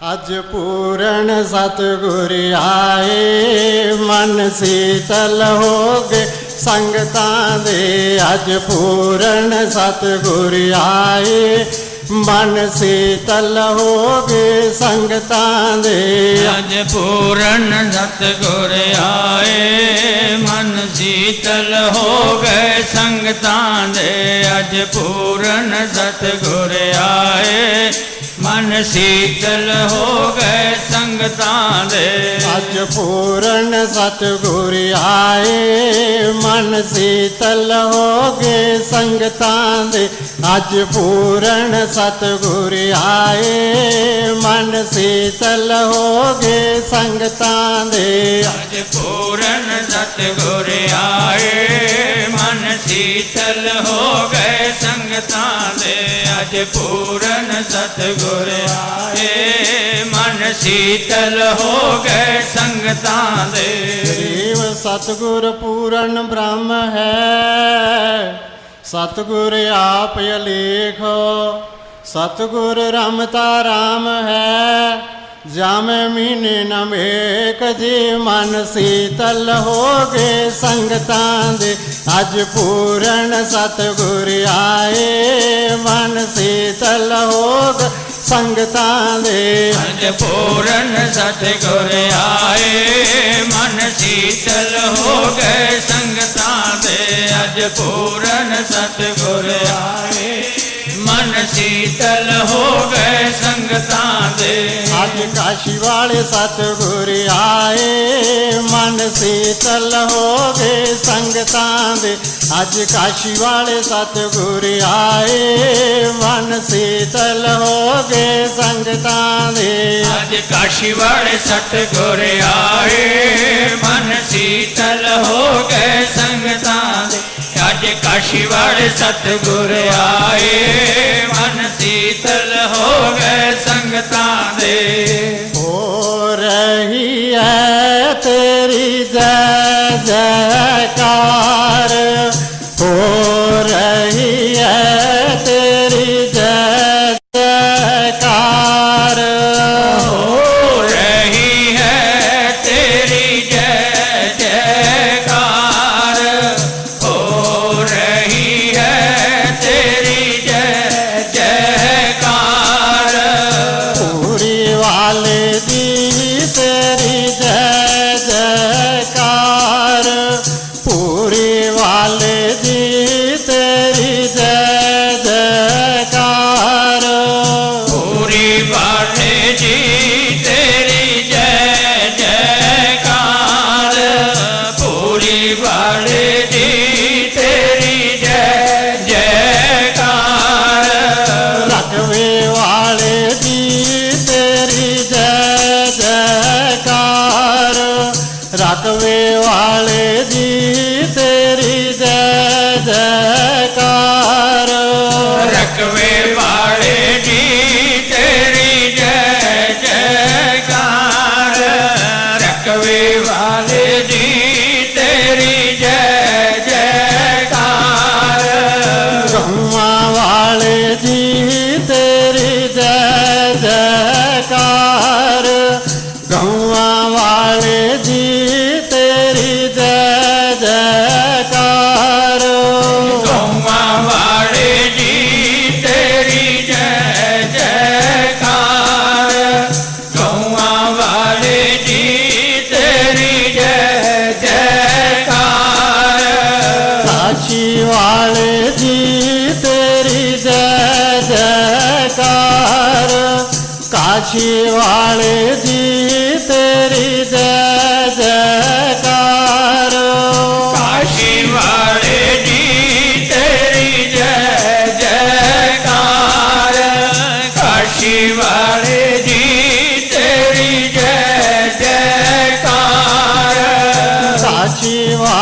ਅੱਜ ਪੂਰਨ ਸਤਿਗੁਰ ਆਏ, ਮਨ ਸੀਤਲ ਹੋ ਗਏ। ਸੰਗਤਾਂ ਦੇ ਅੱਜ ਪੂਰਨ ਸਤਿਗੁਰ ਆਏ, ਮਨ ਸੀਤਲ ਹੋ ਗਏ। ਸੰਗਤਾਂ ਦੇ ਅੱਜ ਪੂਰਨ ਸਤਿਗੁਰ ਆਏ, ਮਨ ਸੀਤਲ ਹੋ ਗਏ। ਸੰਗਤਾਂ ਦੇ ਅੱਜ ਪੂਰਨ ਸਤਿਗੁਰ ਆਏ ਮਨ ਸੀਤਲ ਹੋ ਗਏ ਸੰਗਤਾਂ ਦੇ। ਅੱਜ ਪੂਰਨ ਸਤਿਗੁਰ ਆਏ ਮਨ ਸੀਤਲ ਹੋ ਗਏ ਸੰਗਤਾਂ ਦੇ। ਅੱਜ ਪੂਰਨ ਸਤਿਗੁਰ ਆਏ ਮਨ ਸੀਤਲ ਹੋ ਗਏ ਸੰਗਤਾਂ ਦੇ। ਅੱਜ ਪੂਰਨ ਸਤਿਗੁਰ ਆਏ ਮਨ ਸੀਤਲ ਹੋ ਗਏ ਸੰਗਤਾਂ ਦੇ ਅੱਜ ਪੂਰਨ ਸਤਿਗੁਰ ਆਏ। ਮਨ ਸੀਤਲ ਹੋ ਗਏ ਸੰਗਤਾਂ ਦੇ। ਜੀਵ ਸਤਿਗੁਰ ਪੂਰਨ ਬ੍ਰਹਮ ਹੈ। ਸਤਿਗੁਰ ਆਪ ਅਲੇਖੋ। ਸਤਿਗੁਰ ਰਮਤਾ ਰਾਮ ਹੈ। ਜਾਮੇ ਮੀਨੇ ਨਮੇਕ ਜੀ, ਮਨ ਸੀਤਲ ਹੋ ਗਏ ਸੰਗਤਾਂ ਦੇ। ਅੱਜ ਪੂਰਨ ਸਤਿਗੁਰ ਆਏ, ਮਨ ਸੀਤਲ ਹੋ ਸੰਗਤਾਂ ਦੇ। ਅੱਜ ਪੂਰਨ ਸਤਿਗੁਰ ਆਏ, ਮਨ ਸੀਤਲ ਹੋ ਗਏ ਸੰਗਤਾਂ ਦੇ। ਅੱਜ ਪੂਰਨ ਸਤਿਗੁਰ ਆਏ, ਮਨ ਸੀਤਲ ਹੋ ਕਾਸ਼ੀ ਵਾਲੇ ਸਤਿਗੁਰ ਆਏ। ਮਨ ਸੀਤਲ ਹੋ ਗਏ ਸੰਗਤਾਂ ਦੇ। ਅੱਜ ਕਾਸ਼ੀ ਵਾਲੇ ਸਤਿਗੁਰ ਆਏ। ਮਨ ਸੀਤਲ ਹੋ ਗਏ ਸੰਗਤਾਂ ਦੇ। ਅੱਜ ਕਾਸ਼ੀ ਵਾਲੇ ਸਤਿਗੁਰ ਆਏ। ਮਨ ਸੀਤਲ ਹੋ ਗਏ ਸੰਗਤਾਂ ਦੇ। ਅੱਜ ਕਾਸ਼ੀ ਵਾਲੇ ਸਤਿਗੁਰ ਆਏ। ਮਨ ਸੀਤਲ ਹੋ ਗਏ ਕਾਛੀ ਵਾਲੇ ਦੀ ਤੇਰੀ ਜੈ ਜੈਕਾਰ। ਕਾਸ਼ੀ ਵਾਲੇ ਜੀ ਤੇਰੀ ਜੈ ਜੈਕਾਰ। ਕਾਸ਼ੀ ਵਾਲੇ ਜੀ ਤੇਰੀ ਜੈ ਜੈਕਾਰ। ਸਾਚੀ ਵਾਲੇ